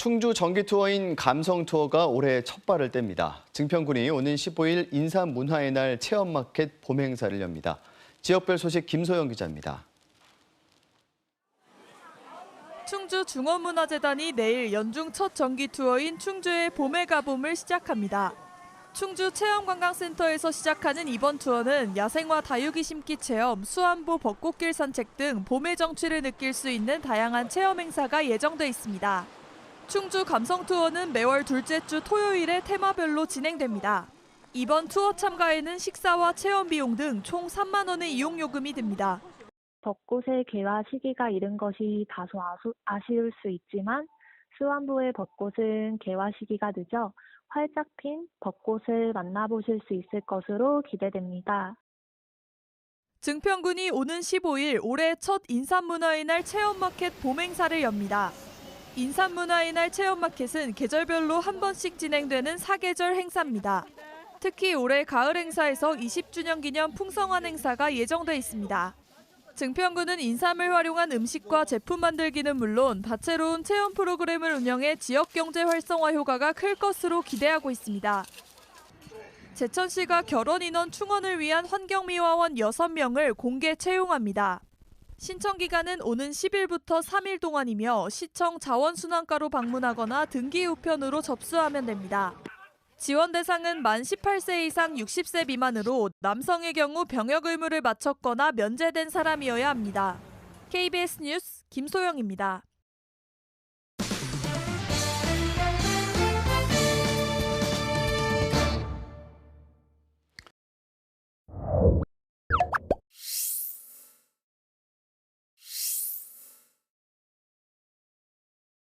충주 정기 투어인 감성 투어가 올해 첫 발을 뗍니다. 증평군이 오는 15일 인삼 문화의 날 체험 마켓 봄 행사를 엽니다. 지역별 소식 김소영 기자입니다. 충주 중원문화재단이 내일 연중 첫 정기 투어인 충주의 봄의 가봄을 시작합니다. 충주 체험관광센터에서 시작하는 이번 투어는 야생화 다육이 심기 체험, 수안보 벚꽃길 산책 등 봄의 정취를 느낄 수 있는 다양한 체험 행사가 예정돼 있습니다. 충주 감성 투어는 매월 둘째 주 토요일에 테마별로 진행됩니다. 이번 투어 참가에는 식사와 체험 비용 등 총 3만 원의 이용 요금이 듭니다. 벚꽃의 개화 시기가 이른 것이 다소 아쉬울 수 있지만 수완부의 벚꽃은 개화 시기가 늦어 활짝 핀 벚꽃을 만나보실 수 있을 것으로 기대됩니다. 증평군이 오는 15일 올해 첫 인삼문화의 날 체험마켓 봄 행사를 엽니다. 인삼문화의 날 체험마켓은 계절별로 한 번씩 진행되는 사계절 행사입니다. 특히 올해 가을 행사에서 20주년 기념 풍성한 행사가 예정돼 있습니다. 증평군은 인삼을 활용한 음식과 제품 만들기는 물론 다채로운 체험 프로그램을 운영해 지역 경제 활성화 효과가 클 것으로 기대하고 있습니다. 제천시가 결혼 인원 충원을 위한 환경미화원 6명을 공개 채용합니다. 신청 기간은 오는 10일부터 3일 동안이며 시청 자원순환과로 방문하거나 등기 우편으로 접수하면 됩니다. 지원 대상은 만 18세 이상 60세 미만으로 남성의 경우 병역 의무를 마쳤거나 면제된 사람이어야 합니다. KBS 뉴스 김소영입니다.